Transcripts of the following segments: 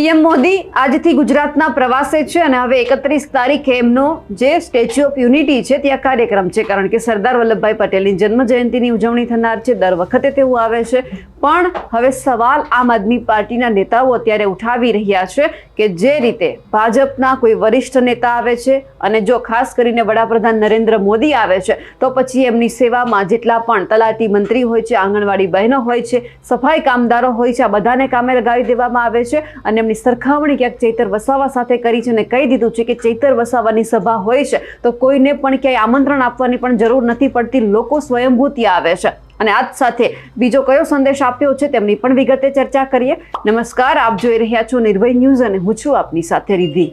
PM Modi આજથી ગુજરાતના પ્રવાસે છે અને હવે એકત્રીસ તારીખે એમનો જે સ્ટેચ્યુ ઓફ યુનિટી છે, ત્યાં કાર્યક્રમ છે. કારણ કે સરદાર વલ્લભભાઈ પટેલની જન્મ જયંતિની ઉજવણી થનાર છે. દર વખતે તેવું આવે છે. પણ હવે સવાલ આમ આદમી પાર્ટીના નેતાઓ અત્યારે ઉઠાવી રહ્યા છે કે જે રીતે ભાજપના કોઈ વરિષ્ઠ નેતા આવે છે અને જો ખાસ કરીને વડાપ્રધાન નરેન્દ્ર મોદી આવે છે, તો પછી એમની સેવામાં જેટલા પણ તલાટી મંત્રી હોય છે, આંગણવાડી બહેનો હોય છે, સફાઈ કામદારો હોય છે, આ બધાને કામે લગાવી દેવામાં આવે છે અને એમની સરખામણી ક્યાંક ચૈતર વસાવા સાથે કરી છે અને કહી દીધું છે કે ચૈતર વસાવાની સભા હોય છે, તો કોઈને પણ ક્યાંય આમંત્રણ આપવાની પણ જરૂર નથી પડતી. લોકો સ્વયંભૂ આવે છે. અને આજ સાથે બીજો કયો સંદેશ આપ્યો છે તેમની પણ વિગતે ચર્ચા કરીએ. નમસ્કાર, આપ જોઈ રહ્યા છો નિર્ભય ન્યૂઝ અને હું છું આપની સાથે રિધિ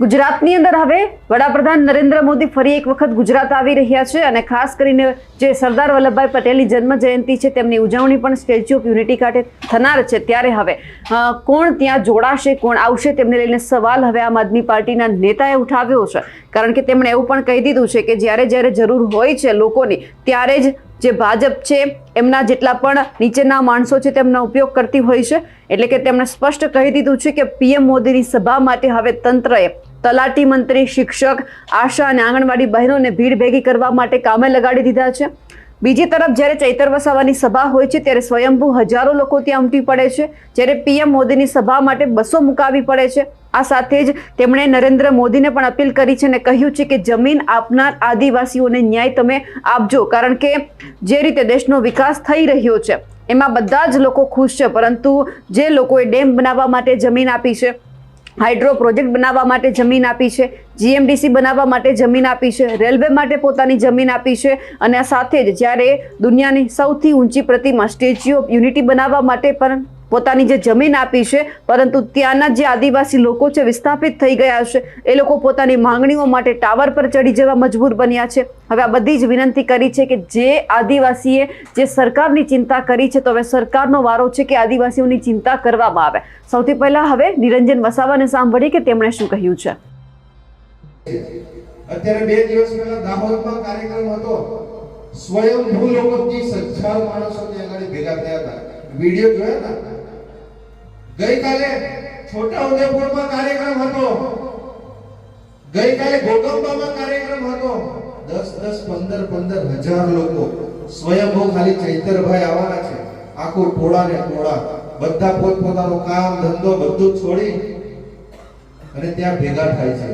ગુજરાતની અંદર હવે વડાપ્રધાન નરેન્દ્ર મોદી ફરી એક વખત ગુજરાત આવી રહ્યા છે અને ખાસ કરીને જે સરદાર વલ્લભભાઈ પટેલની જન્મ જયંતિ છે, તેમની ઉજવણી પણ સ્ટેચ્યુ ઓફ યુનિટી ખાતે થનાર છે. ત્યારે હવે કોણ ત્યાં જોડાશે, કોણ આવશે તેમને લઈને સવાલ હવે આમ આદમી પાર્ટીના નેતાએ ઉઠાવ્યો છે. કારણ કે તેમણે એવું પણ કહી દીધું છે કે જ્યારે જ્યારે જરૂર હોય છે લોકોની, ત્યારે જ જે ભાજપ છે, એમના જેટલા પણ નીચેના માણસો છે તેમનો ઉપયોગ કરતી હોય છે. એટલે કે તેમણે સ્પષ્ટ કહી દીધું છે કે પીએમ મોદીની સભા માટે હવે તંત્રએ તલાટી મંત્રી, શિક્ષક, આશા અને આંગણવાડી બહેનોને ભીડ ભેગી કરવા માટે કામે લગાડી દીધા છે. બીજી તરફ જ્યારે ચૈતર વસાવાની સભા હોય છે, ત્યારે સ્વયંભૂ હજારો લોકો ત્યાં ઉમટી પડે છે. જ્યારે પીએમ મોદીની સભા માટે બસો મુકાવી પડે છે. આ સાથે જ તેમણે નરેન્દ્ર મોદીને પણ અપીલ કરી છે અને કહ્યું છે કે જમીન આપનાર આદિવાસીઓને ન્યાય તમે આપજો, કારણ કે જે રીતે દેશનો વિકાસ થઈ રહ્યો છે, એમાં બધા જ લોકો ખુશ છે, પરંતુ જે લોકોએ ડેમ બનાવવા માટે જમીન આપી છે, હાઇડ્રો પ્રોજેક્ટ બનાવવા માટે જમીન આપી છે, જીએમડીસી બનાવવા માટે જમીન આપી છે, રેલવે માટે પોતાની જમીન આપી છે અને આ સાથે જ જ્યારે દુનિયાની સૌથી ઊંચી પ્રતિમા સ્ટેચ્યુ ઓફ યુનિટી બનાવવા માટે પણ પોતાની જે જમીન આપી છે, પરંતુ ત્યાંના જે આદિવાસી લોકો છે, વિસ્થાપિત થઈ ગયા છે, એ લોકો પોતાની માંગણીઓ માટે ટાવર પર ચડી જવા મજબૂર બન્યા છે. હવે આ બધી જ વિનંતી કરી છે કે જે આદિવાસીએ જે સરકારની ચિંતા કરી છે, તો હવે સરકારનો વારો છે કે આદિવાસીઓની ચિંતા કરવામાં આવે. સૌથી પહેલા હવે નિરંજન વસાવાને સાંભળીએ કે તેમણે શું કહ્યું છે. અત્યારે બે દિવસ પહેલા દાહોદમાં કાર્યક્રમ હતો. સ્વયંભૂ લોકો ત્રીસ હજાર માણસો ત્યાં આગળ ભેગા થયા હતા. વીડિયો જોયા હતા? ગઈકાલે છોટા ઉદેપુરમાં કાર્યક્રમ હતો. ગઈકાલે ગોગંબામાં કાર્યક્રમ હતો. દસ દસ, પંદર પંદર હજાર લોકો સ્વયંભૂ ખાલી ચૈતરભાઈ આવવાના છે. આખું ટોળા ને ટોળા. બધા પોતપોતાનું કામ, ધંધો બધું છોડી અને ત્યાં ભેગા થાય છે.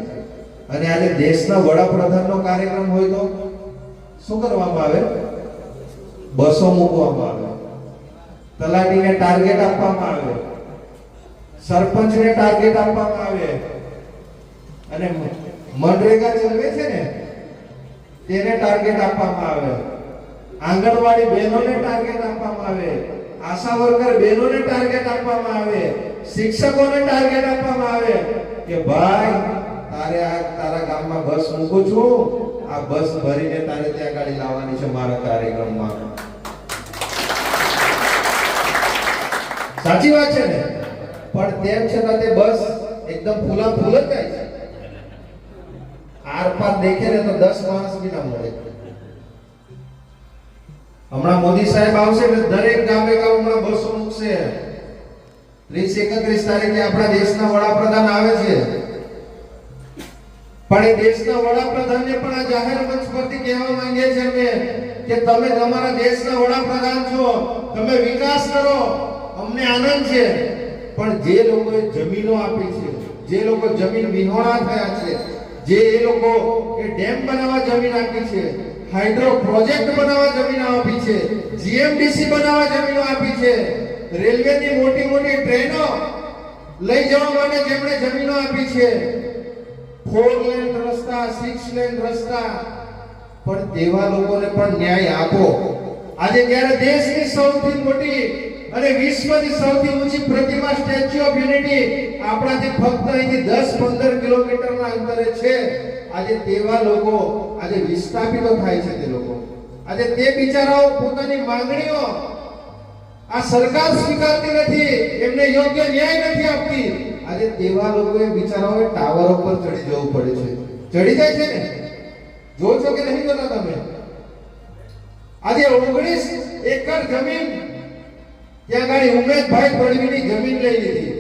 અને આજે દેશના વડાપ્રધાનનો કાર્યક્રમ હોય તો શું કરવામાં આવે? બસો મૂકવામાં આવે. તલાટીને ટાર્ગેટ આપવામાં આવે. સરપંચને ટાર્ગેટ આપવામાં આવે. અને મનરેગા ચલવે છે ને, તેને ટાર્ગેટ આપવામાં આવે. આંગણવાડી બહેનોને ટાર્ગેટ આપવામાં આવે. આશા વર્કર બહેનોને ટાર્ગેટ આપવામાં આવે. શિક્ષકોને ટાર્ગેટ આપવામાં આવે. કે ભાઈ, તારે આ, તારા ગામમાં બસ મૂકું છું. આ બસ ભરીને તારે ત્યાં ગાડી લાવવાની છે મારા કાર્યક્રમમાં. સાચી વાત છે ને? પણ તેમ છતાં તે બસ એકદમ ફૂલા ફૂલ જ જાય છે. આર દેખે ને તો દસ માણસ બી ના મળે. હમણાં મોદી સાહેબ આવશે એટલે દરેક ગામે ગામ હમણાં બસો મૂકશે. ત્રીસ એકત્રીસ તારીખે આપણા દેશના વડાપ્રધાન આવે છે. પણ એ દેશના વડાપ્રધાનને પણ આ જાહેર મંચ પરથી કહેવા માંગીએ છીએ અમે કે તમે તમારા દેશના વડાપ્રધાન છો. તમે વિકાસ કરો. અમને આનંદ છે. પણ જે લોકોએ જમીનો આપી છે, જે લોકો જમીન વિહોણા થયા છે, જે એ લોકો એ ડેમ બનાવવા જમીન આપી છે, હાઇડ્રો પ્રોજેક્ટ બનાવવા જમીન આપી છે, જીએમડીસી બનાવવા જમીનો આપી છે, રેલવેની મોટી મોટી ટ્રેનો લઈ જવા માટે જેમણે જમીનો આપી છે. ફોર લેન રસ્તા સિક્સ લેન રસ્તા. પણ તેવા લોકોને પણ ન્યાય આપો. આજે જ્યારે દેશની સૌથી મોટી અને વિશ્વની સૌથી ઊંચી પ્રતિમા સ્ટેચ્યુ ઓફ યુનિટી આપણાથી ફક્ત અહીંથી દસ પંદર કિલોમીટરના અંતરે છે. આજે તેવા લોકો, આજે વિસ્થાપિતો થાય છે તે લોકો. આજે તે બિચારાઓ પોતાની માંગણીઓ આ સરકાર સ્વીકારતી નથી, એમને યોગ્ય ન્યાય નથી આપતી. આજે તેવા લોકોએ બિચારાઓએ ટાવર ઉપર ચડી જવું પડે છે. ચડી જાય છે ને? જો છો કે નહીં જોતા તમે? આજે 19 એકર જમીન ત્યાં ગાડી ઉમેશભાઈ તડવીની જમીન લઈ લીધી.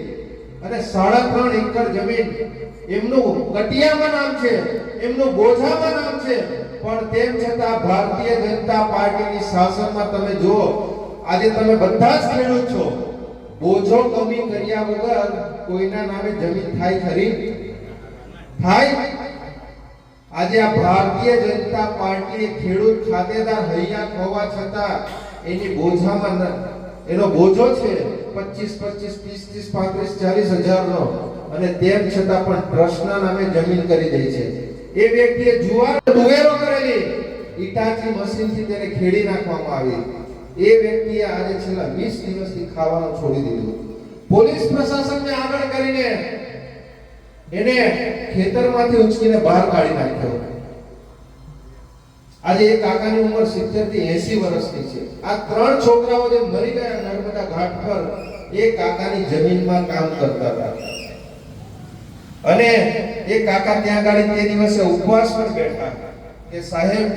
અને સાડા ત્રણ એકર જમીન. એમનું કટિયામાં નામ છે, એમનું બોઝામાં નામ છે. પણ તેમ છતાં ભારતીય જનતા પાર્ટીની શાસનમાં તમે જુઓ, આજે તમે બધા જ ખેડૂત છો. બોજો કમી કર્યા વગર કોઈના નામે જમીન થાય ખરી? થાય. આજે આ ભારતીય જનતા પાર્ટીએ ખેડૂત ખાતેદાર હૈયા હોવા છતાં એની બોજામાં ન- એનો બોજો છે 25 25 30 30 35 40 હજારનો. અને તેમ છતાં પણ ટ્રસ્ટના નામે જમીન કરી દે છે. એ વ્યક્તિએ જુવાર દુવેરો કરેલી. ઈટાચી મશીનથી તેને ખેડી નાખવામાં આવી. એ વ્યક્તિએ આજે છેલ્લા 20 દિવસથી ખાવાનું છોડી દીધું. પોલીસ પ્રશાસનને આગળ કરીને એને ખેતરમાંથી ઉંચકીને બહાર કાઢી નાખ્યો. આજે એ કાકાની ઉંમર 70 થી 80 વર્ષની છે. આ ત્રણ છોકરાઓ જે મરી ગયા નર્મદા ઘાટ પર, એ કાકાની જમીનમાં કામ કરતા હતા. અને એ કાકા ત્યાં ગાડી તે દિવસે ઉપવાસ પર બેઠા. કે સાહેબ,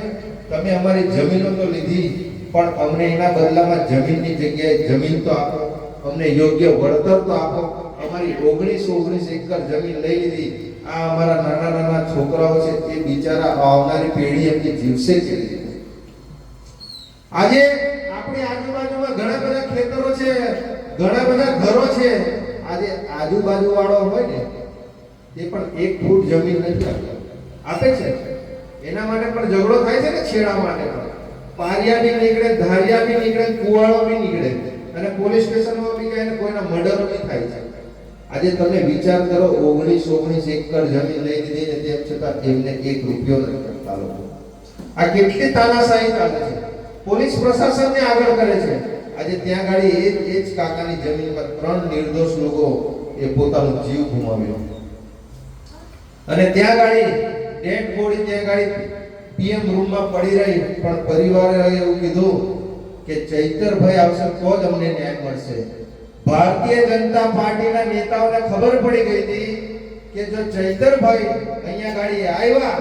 તમે અમારી જમીનો તો લીધી, પણ અમને એના બદલામાં જમીનની જગ્યાએ જમીન તો આપો, અમને યોગ્ય વળતર તો આપો. અમારી ઓગણીસ ઓગણીસ એકર જમીન લઈ લીધી. આ અમારા નાના નાના છોકરાઓ છે, એ બિચારા આવનારી પેઢી એમની જીવશે કે આજે આપણી આજુબાજુમાં ઘણા બધા ખેતરો છે, ઘણા બધા ઘરો છે. આજે આજુબાજુ વાળો હોય ને, એ પણ એક ફૂટ જમીન નથી આપે છે. એના માટે પણ ઝઘડો થાય છે ને છેડા માટે પણ. પારિયા બી નીકળે, ધારિયા બી નીકળે, કુવાળો બી નીકળે. અને પોલીસ સ્ટેશનમાં બી જાય ને કોઈના મર્ડર બી થાય છે. આજે તમે વિચાર કરો, ઓગણીસ ઓગણીસ એકર જમીન લઈ દીધી ને તેમ છતાં એમને એક રૂપિયો નથી કરતા લોકો. આ કેટલી તાનાશાહી ચાલે છે. પોલીસ પ્રશાસનને આગળ કરે છે. આજે ત્યાં ગાડી એ એ જ કાકાની જમીનમાં ત્રણ નિર્દોષ લોકો એ પોતાનો જીવ ગુમાવ્યો. અને ત્યાં ગાડી, ડેડ બોડી ત્યાં ગાડી પીએમ રૂમમાં પડી રહી, પણ પરિવારે એવું કીધું કે ચૈતરભાઈ આવશે તો જ અમને ન્યાય મળશે. ભારતીય જનતા પાર્ટીના નેતાઓને ખબર પડી ગઈ હતી કે જો ચૈતરભાઈ અહીંયા ગાડી આવ્યા,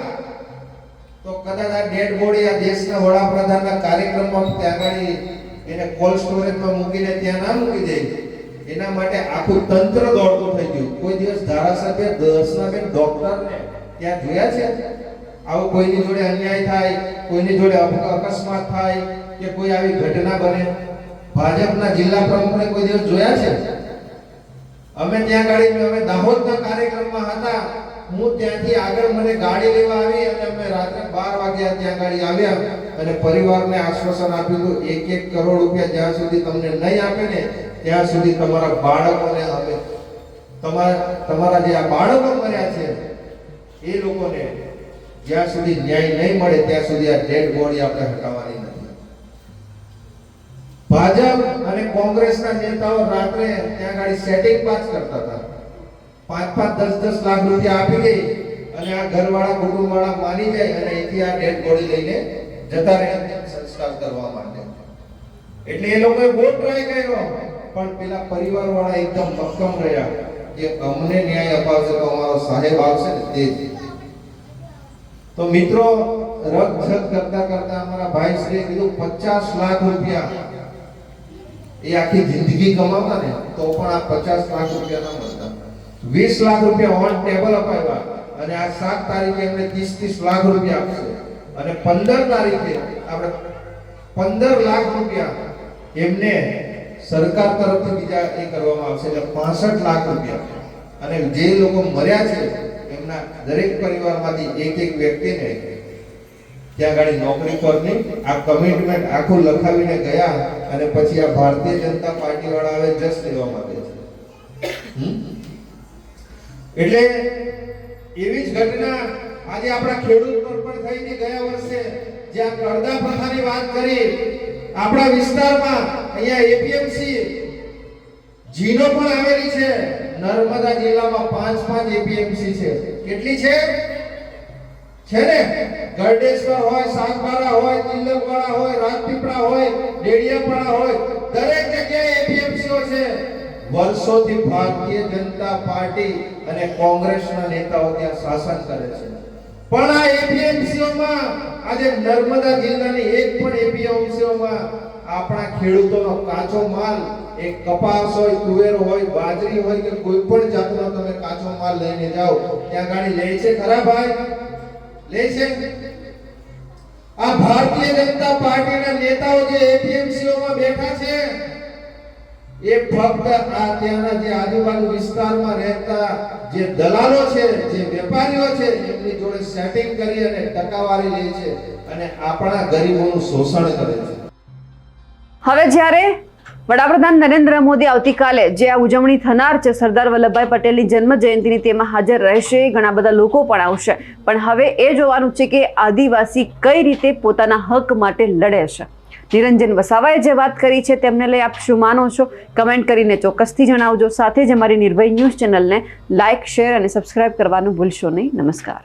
તો કદાચ આ ડેડ બોડી આ દેશના વડાપ્રધાનના કાર્યક્રમમાં ત્યાં ગાડી એને કોલ્ડ સ્ટોરેજમાં મૂકીને ત્યાં ના મૂકી દે. એના માટે આખું તંત્ર દોડતું થઈ ગયું. કોઈ દિવસ ધારાસભ્ય દર્શનાબેન ડોક્ટરને ત્યાં જોયા છે? આવું કોઈની જોડે અન્યાય થાય, કોઈની જોડે અકસ્માત થાય કે કોઈ આવી ઘટના બને? ભાજપના જિલ્લા પ્રમુખને કોઈ દિવસ જોયા છે? અમે ત્યાં ગાડી અમે દાહોદના કાર્યક્રમમાં હતા. હું ત્યાંથી આગળ મને ગાડી લેવા આવી અને અમે રાત્રે બાર વાગ્યા ત્યાં ગાડી આવ્યા અને પરિવારને આશ્વાસન આપ્યું હતું, એક એક કરોડ રૂપિયા જ્યાં સુધી તમને નહીં આપે ને, ત્યાં સુધી તમારા બાળકોને અમે તમારા તમારા જે આ બાળકો મર્યા છે, એ લોકોને જ્યાં સુધી ન્યાય નહીં મળે, ત્યાં સુધી આ ડેડ બોડી આપણે હટાવવાની ભાજપ અને કોંગ્રેસના નેતાઓ રાત્રે ત્યાં ગાડી સેટિંગ પાસ કરતા હતા. પાંચ પાંચ દસ દસ લાખ રૂપિયા આપી દે અને આ ઘરવાળા, કુટુંબવાળા માની જાય અને અહીંથી આ ડેડ બોડી લઈને જતા રહે સંસ્કાર કરવા માટે એટલે એ લોકોએ બહુ ટ્રાય કર્યો. પણ પેલા પરિવારવાળા એકદમ મક્કમ રહ્યા કે અમને ન્યાય અપાવશે તો અમારો સાહેબ આવશે ને તે તો મિત્રો રગ કરતા કરતા અમારા ભાઈ શ્રી કીધું પચાસ લાખ રૂપિયા એ આખી જિંદગી કમાવતા ને, તો પણ આ પચાસ લાખ રૂપિયા ના મળતા. વીસ લાખ રૂપિયા ઓન ટેબલ અપાવ્યા અને આ સાત તારીખે એમને ત્રીસ ત્રીસ લાખ રૂપિયા આપશે. અને પંદર તારીખે આપણે પંદર લાખ રૂપિયા એમને સરકાર તરફથી બીજા એ કરવામાં આવશે, એટલે પાસઠ લાખ રૂપિયા. અને જે લોકો મર્યા છે, એમના દરેક પરિવારમાંથી એક એક વ્યક્તિને ત્યાં ગાડી નોકરી પરની આ કમિટમેન્ટ આખું લખાવીને ગયા અને પછી આ ભારતીય જનતા પાર્ટી વાળા હવે જસ લેવા માંગે છે. એટલે એવી જ ઘટના આજે આપણા ખેડૂત પર પણ થઈ ને ગયા વર્ષે જ્યાં કરદા પ્રથાની વાત કરી, આપણા વિસ્તારમાં અહીંયા એપીએમસી જીનો પણ આવેલી છે. નર્મદા જિલ્લામાં પાંચ પાંચ એપીએમસી છે. કેટલી છે? છે ને? ગરડેશ્વર હોય સાગબારા હોય, તિલકવાડા હોય રાજપીપળા હોય, ડેડિયાપાડા હોય, દરેક જગ્યાએ એપીએમસીઓ છે. વર્ષોથી ભારતીય જનતા પાર્ટી અને કોંગ્રેસના નેતાઓ ત્યાં શાસન કરે છે. પણ આ એપીએમસીઓમાં આજે નર્મદા જિલ્લાની એક પણ એપીએમસીઓમાં આપણા ખેડૂતોનો કાચો માલ, એક કપાસ હોય, તુવેર હોય, બાજરી હોય કે કોઈ પણ જાતનો તમે કાચો માલ લઈને જાઓ, ત્યાં ગાડી લે છે ખરા ભાઈ? લે છે. આ ભારતીય જનતા પાર્ટીના નેતાઓ જે એપીએમસીઓમાં બેઠા છે, એ ફક્ત આ ત્યાંના જે આજુબાજુ વિસ્તારમાં રહેતા જે દલાલો છે, જે વેપારીઓ છે, એમની જોડે સેટિંગ કરી અને ટકાવારી લે છે અને આપણા ગરીબોનું શોષણ કરે છે. હવે જ્યારે વડાપ્રધાન નરેન્દ્ર મોદી આવતીકાલે જે આ ઉજવણી થનાર છે, સરદાર વલ્લભભાઈ પટેલની જન્મ જયંતિની તેમાં હાજર રહેશે. ઘણા બધા લોકો પણ આવશે. પણ હવે એ જોવાનું છે કે આદિવાસી કઈ રીતે પોતાના હક માટે લડે છે. નિરંજન વસાવાએ જે વાત કરી છે, તેમને લઈ આપ શું માનો છો? કમેન્ટ કરીને ચોક્કસથી જણાવજો. સાથે જ અમારી નિર્ભય ન્યૂઝ ચેનલને લાઇક, શેર અને સબસ્ક્રાઇબ કરવાનું ભૂલશો નહીં. નમસ્કાર.